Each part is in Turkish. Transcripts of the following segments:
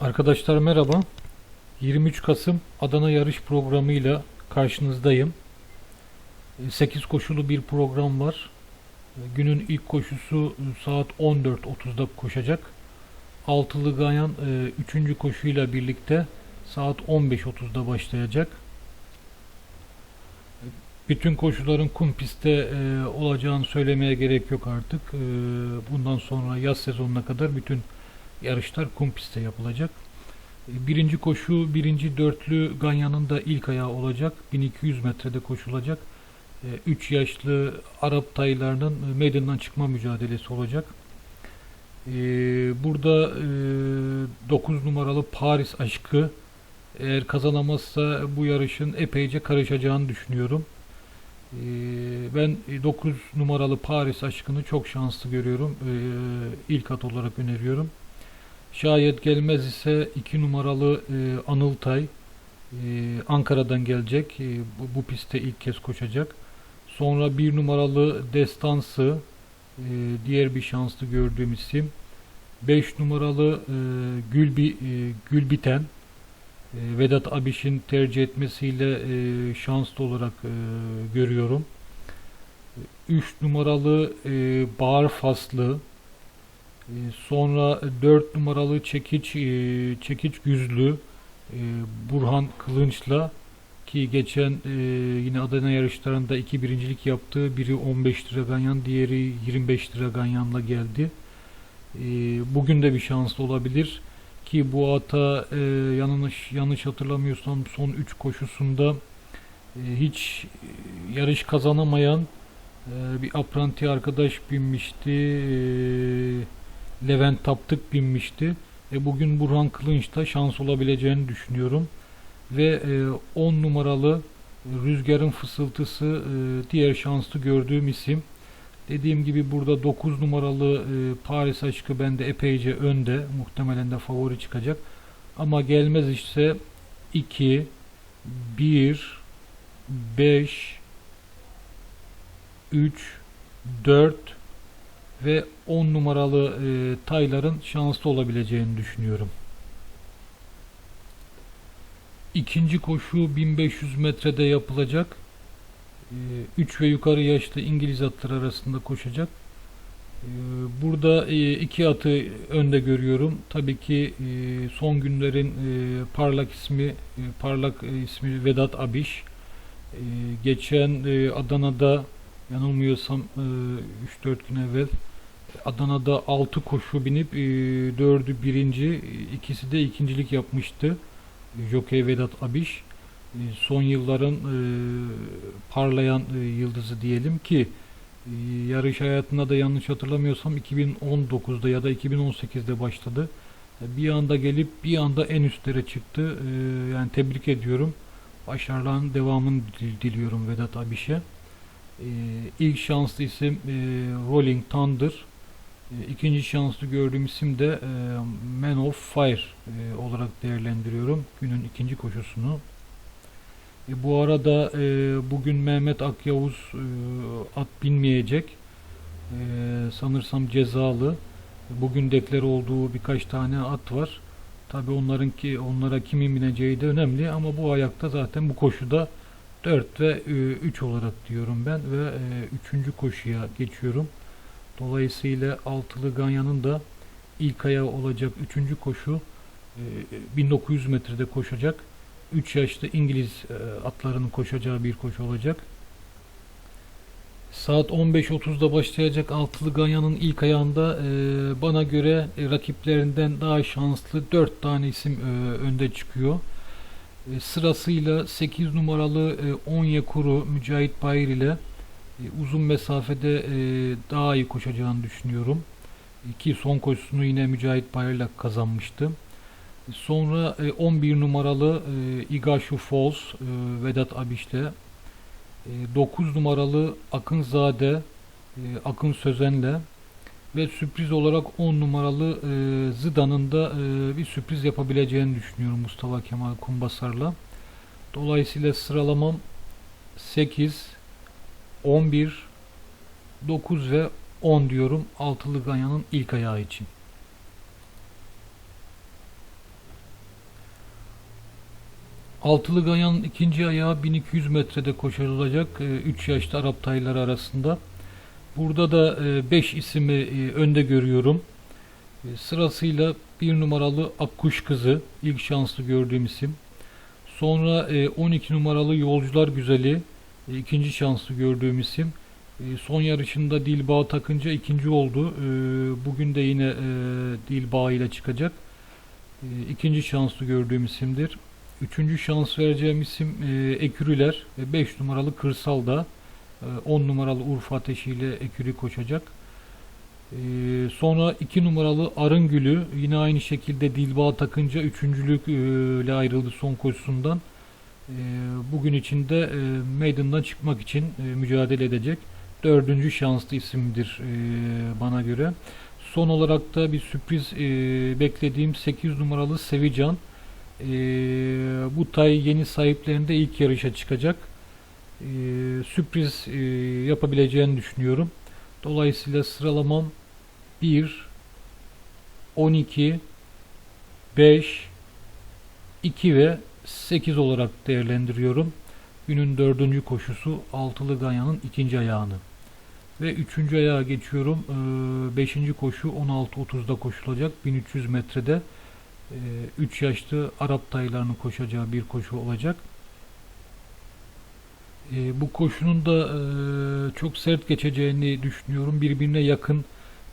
Arkadaşlar merhaba. 23 Kasım Adana yarış programıyla karşınızdayım. 8 koşulu bir program var. E, Günün ilk koşusu e, saat 14.30'da koşacak. Altılı Gayan 3. koşuyla birlikte saat 15.30'da başlayacak. E, Bütün koşuların kum pistte e, olacağını söylemeye gerek yok artık. E, Bundan sonra yaz sezonuna kadar bütün yarışlar kum pistte yapılacak. E, Birinci koşu, birinci dörtlü Ganyan'ın da ilk ayağı olacak. 1200 metrede koşulacak. 3 yaşlı Arap taylarının e, meydandan çıkma mücadelesi olacak. E, Burada 9 numaralı Paris aşkı eğer kazanamazsa bu yarışın epeyce karışacağını düşünüyorum. E, Ben 9 numaralı Paris aşkını çok şanslı görüyorum. E, İlk at olarak öneriyorum. Şayet gelmez ise 2 numaralı e, Anıltay e, Ankara'dan gelecek. E, bu, bu pistte ilk kez koşacak. Sonra 1 numaralı Destansı e, diğer bir şanslı gördüğüm isim. 5 numaralı e, Gülbi, e, Gülbiten e, Vedat Abiş'in tercih etmesiyle e, şanslı olarak e, görüyorum. 3 numaralı e, Bağır Faslı Sonra 4 numaralı çekiç e, çekiç güzlü e, Burhan Kılınç'la ki geçen e, yine Adana yarışlarında iki birincilik yaptı. Biri 15 lira ganyan, diğeri 25 lira ganyanla geldi. Bugün de bir şanslı olabilir ki bu ata yanlış yanlış hatırlamıyorsam son 3 koşusunda hiç yarış kazanamayan bir apranti arkadaş binmişti. E, Levent Taptık binmişti. E, bugün Burhan Kılınç'ta şans olabileceğini düşünüyorum. Ve e, 10 numaralı Rüzgar'ın fısıltısı e, diğer şanslı gördüğüm isim. Dediğim gibi burada 9 numaralı e, Paris aşkı bende epeyce önde. Muhtemelen de favori çıkacak. Ama gelmez işte 2 1 5 3 4 ve 10 numaralı e, tayların şanslı olabileceğini düşünüyorum. İkinci koşu 1500 metrede yapılacak. 3 ve yukarı yaşlı İngiliz atlar arasında koşacak. E, burada e, iki atı önde görüyorum. Tabii ki e, son günlerin e, parlak ismi e, parlak e, ismi Vedat Abiş. E, geçen e, Adana'da yanılmıyorsam e, 3-4 gün evvel Adana'da 6 koşu binip 4'ü birinci, ikisi de ikincilik yapmıştı. Jockey Vedat Abiş. E, Son yılların e, parlayan e, yıldızı diyelim ki e, yarış hayatında da yanlış hatırlamıyorsam 2019'da ya da 2018'de başladı. E, Bir anda gelip bir anda en üstlere çıktı. E, Yani tebrik ediyorum. Başarıların devamını dil- diliyorum Vedat Abiş'e. E, İlk şanslı isim e, Rolling Thunder. E, İkinci şanslı gördüğüm isim de e, Man of Fire e, olarak değerlendiriyorum günün ikinci koşusunu. Bu arada bugün Mehmet Akyavuz at binmeyecek. Sanırsam cezalı. Bugün deklar olduğu birkaç tane at var. Tabi onların ki onlara kimin bineceği de önemli ama bu ayakta zaten bu koşuda 4 ve 3 olarak diyorum ben ve 3. koşuya geçiyorum. Dolayısıyla altılı Ganyan'ın da ilk ayağı olacak 3. koşu e, 1900 metrede koşacak. 3 yaşlı İngiliz e, atlarının koşacağı bir koşu olacak. Saat 15.30'da başlayacak altılı Ganyan'ın ilk ayağında e, bana göre e, rakiplerinden daha şanslı 4 tane isim e, önde çıkıyor. E, sırasıyla 8 numaralı e, Onyekuru Mücahit Bayır ile e, uzun mesafede e, daha iyi koşacağını düşünüyorum. E, Ki son koşusunu yine Mücahit Bayır'la kazanmıştı. E, Sonra e, 11 numaralı e, Igashu Falls e, Vedat Abiş'le e, 9 numaralı Akınzade e, Akın Sözen'le ve sürpriz olarak 10 numaralı e, Zida'nın da e, bir sürpriz yapabileceğini düşünüyorum Mustafa Kemal Kumbasar'la. Dolayısıyla sıralamam 8, 11, 9 ve 10 diyorum Altılı Ganyan'ın ilk ayağı için. Altılı Ganyan'ın ikinci ayağı 1200 metrede koşulacak 3 yaşlı Arap tayları arasında. Burada da 5 ismi e, önde görüyorum. E, Sırasıyla bir numaralı Akkuş Kızı ilk şanslı gördüğüm isim. Sonra e, 12 numaralı Yolcular Güzeli e, ikinci şanslı gördüğüm isim. E, Son yarışında Dilbağ takınca ikinci oldu. E, Bugün de yine e, Dilbağ ile çıkacak. E, İkinci şanslı gördüğüm isimdir. Üçüncü şans vereceğim isim e, Ekürüler ve 5 numaralı Kırsal'da 10 numaralı Urfa Ateşi ile Ekürü koşacak. E, sonra 2 numaralı Arıngül'ü yine aynı şekilde Dilbağ takınca üçüncülük e, ile ayrıldı son koşusundan. E, bugün içinde e, meydandan çıkmak için e, mücadele edecek. Dördüncü şanslı isimdir e, bana göre. Son olarak da bir sürpriz beklediğim 8 numaralı Sevican. Bu tay yeni sahiplerinde ilk yarışa çıkacak. Sürpriz yapabileceğini düşünüyorum. Dolayısıyla sıralamam 1 12 5 2 ve 8 olarak değerlendiriyorum. Günün dördüncü koşusu Altılı Ganyan'ın ikinci ayağını. Ve üçüncü ayağa geçiyorum. Ee, beşinci koşu 16.30'da koşulacak. 1300 metrede 3 yaşlı Arap taylarının koşacağı bir koşu olacak. Ee, bu koşunun da e, çok sert geçeceğini düşünüyorum. Birbirine yakın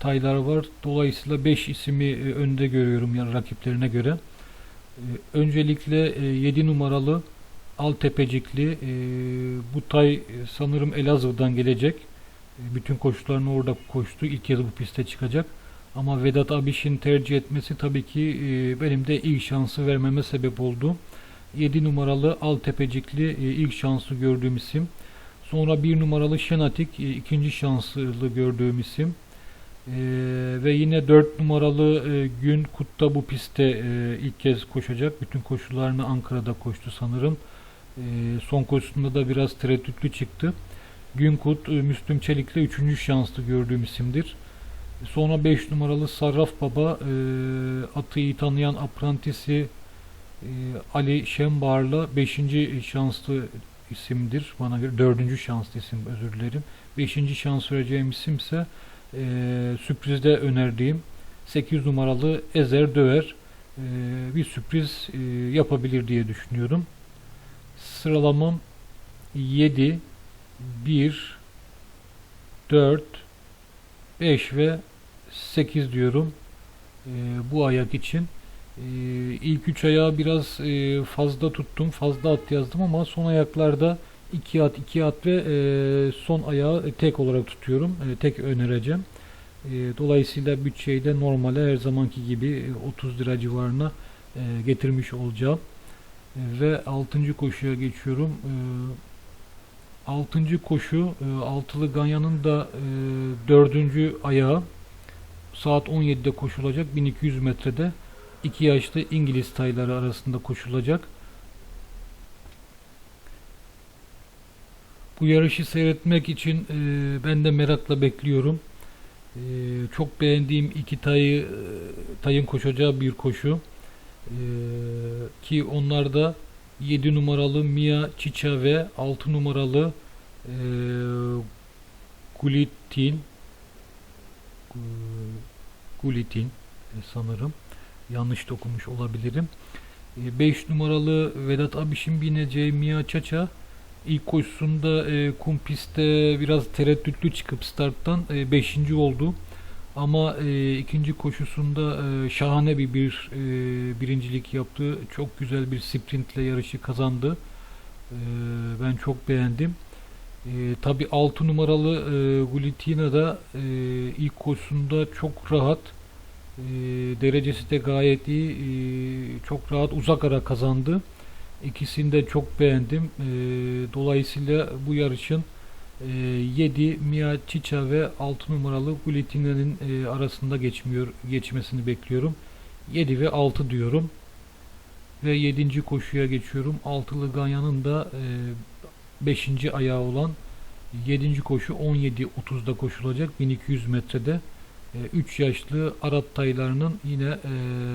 taylar var. Dolayısıyla 5 ismi e, önde görüyorum yani rakiplerine göre. Ee, öncelikle 7 numaralı Altepecikli e, bu tay sanırım Elazığ'dan gelecek. E, bütün koşularını orada koştu. İlk kez bu piste çıkacak. Ama Vedat Abiş'in tercih etmesi tabii ki e, benim de ilk şansı vermeme sebep oldu. 7 numaralı Altepecikli e, ilk şanslı gördüğüm isim. Sonra 1 numaralı Şenatik e, ikinci şanslı gördüğüm isim. E, ve yine 4 numaralı e, Gün Kut'ta bu pistte e, ilk kez koşacak. Bütün koşularını Ankara'da koştu sanırım. E, son koşusunda da biraz tereddütlü çıktı. Günkut, e, Müslüm Çelik'le üçüncü şanslı gördüğüm isimdir. Sonra 5 numaralı Sarraf Baba, e, atı iyi tanıyan aprantisi e, Ali Şembar'la 5. şanslı isimdir. Bana göre 4. şanslı isim özür dilerim. 5. şans vereceğim isim ise e, sürprizde önerdiğim 8 numaralı Ezer Döver e, bir sürpriz e, yapabilir diye düşünüyorum. Sıralamam 7 1 4 5 ve 8 diyorum e, bu ayak için. E, ilk 3 ayağı biraz e, fazla tuttum. Fazla at yazdım ama son ayaklarda 2 at 2 at ve e, son ayağı tek olarak tutuyorum. E, tek önereceğim. E, dolayısıyla bütçeyi de normale her zamanki gibi 30 lira civarına e, getirmiş olacağım. E, ve 6. koşuya geçiyorum. E, 6. koşu e, altılı Ganyan'ın da e, 4. ayağı saat 17'de koşulacak 1200 metrede 2 yaşlı İngiliz tayları arasında koşulacak. Bu yarışı seyretmek için e, ben de merakla bekliyorum. E, çok beğendiğim iki tayı e, tayın koşacağı bir koşu. E, ki onlar da 7 numaralı Mia Çiça ve 6 numaralı e, Gulitin Gulitin e, sanırım yanlış da okumuş olabilirim. 5 e, numaralı Vedat Abiş'in bineceği Mia Çaça ilk koşusunda e, kum biraz tereddütlü çıkıp starttan 5. E, oldu. Ama e, ikinci koşusunda e, şahane bir, bir e, birincilik yaptı. Çok güzel bir sprintle yarışı kazandı. E, ben çok beğendim. E, Tabi 6 numaralı e, Gulitina da e, ilk koşusunda çok rahat e, derecesi de gayet iyi. E, çok rahat uzak ara kazandı. İkisini de çok beğendim. E, dolayısıyla bu yarışın e, 7 Mia Chicha ve 6 numaralı Gulitina'nın e, arasında geçmiyor geçmesini bekliyorum. 7 ve 6 diyorum. Ve 7. koşuya geçiyorum. Altılı Ganyan'ın da 5. E, ayağı olan 7. koşu 17.30'da koşulacak 1200 metrede. 3 e, yaşlı Arap taylarının yine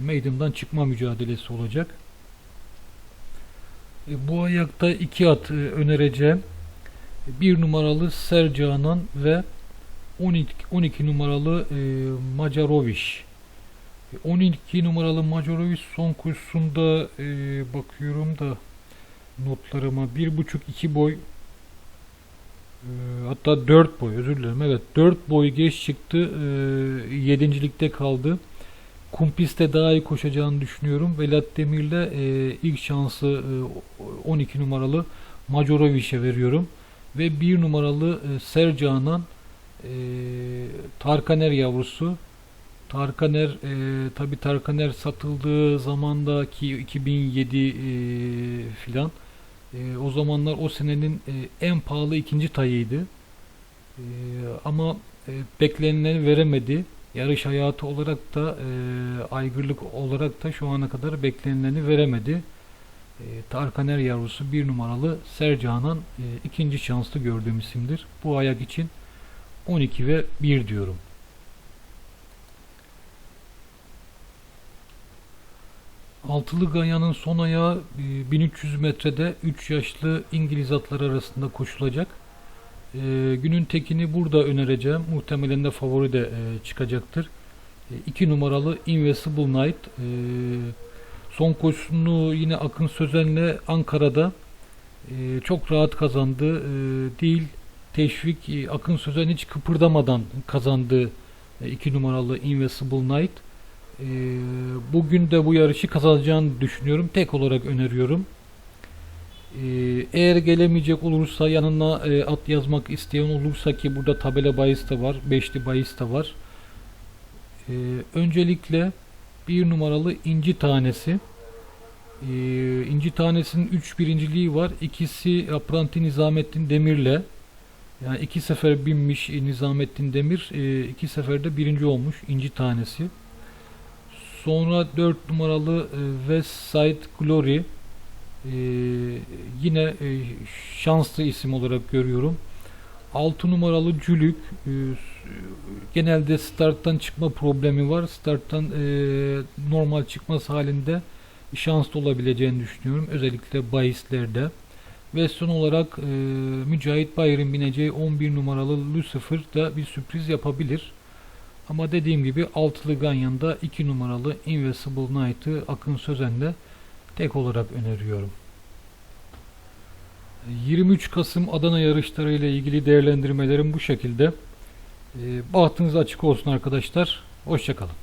meydandan çıkma mücadelesi olacak. E, bu ayakta iki at e, önereceğim. Bir numaralı Sercanan ve 12, 12 numaralı e, Macaroviş. E, 12 numaralı Macaroviş son kursunda bakıyorum da notlarıma 1.5-2 boy hatta 4 boy özür dilerim evet 4 boy geç çıktı e, yedincilikte kaldı kum pistte daha iyi koşacağını düşünüyorum Velat Demir'le e, ilk şansı e, 12 numaralı Majorovic'e veriyorum ve 1 numaralı e, Sercanan e, Tarkaner yavrusu Tarkaner e, tabi Tarkaner satıldığı zamandaki 2007 e, filan e, o zamanlar o senenin e, en pahalı ikinci tayıydı. E, ama e, beklenileni veremedi. Yarış hayatı olarak da e, aygırlık olarak da şu ana kadar beklenileni veremedi. E, Tarkaner yavrusu bir numaralı Sercanan e, ikinci şanslı gördüğüm isimdir. Bu ayak için 12 ve 1 diyorum. Altılı Ganyan'ın son ayağı e, 1300 metrede 3 yaşlı İngiliz atları arasında koşulacak. E, günün tekini burada önereceğim. Muhtemelen de favori de e, çıkacaktır. 2 numaralı Invisible Knight. E, son koşusunu yine Akın Sözen'le Ankara'da e, çok rahat kazandı. E, değil teşvik e, Akın Sözen hiç kıpırdamadan kazandı 2 numaralı Invisible Knight. Ee, bugün de bu yarışı kazanacağını düşünüyorum. Tek olarak öneriyorum. Ee, eğer gelemeyecek olursa yanına e, at yazmak isteyen olursa ki burada tabela bahis de var. Beşli bahis de var. Ee, öncelikle bir numaralı inci tanesi. Ee, inci tanesinin 3 birinciliği var. İkisi Apranti Nizamettin Demir'le. Yani iki sefer binmiş Nizamettin Demir. E, iki seferde birinci olmuş inci tanesi. Sonra 4 numaralı e, West Side Glory e, yine e, şanslı isim olarak görüyorum. 6 numaralı Cülük e, genelde starttan çıkma problemi var. Starttan e, normal çıkması halinde şanslı olabileceğini düşünüyorum. Özellikle bahislerde. Ve son olarak e, Mücahit Bayır'ın bineceği 11 numaralı Lucifer da bir sürpriz yapabilir. Ama dediğim gibi altılı Ganyan'da 2 numaralı Invisible Knight'ı Akın Sözen'de tek olarak öneriyorum. 23 Kasım Adana yarışları ile ilgili değerlendirmelerim bu şekilde. Bahtınız açık olsun arkadaşlar. Hoşçakalın.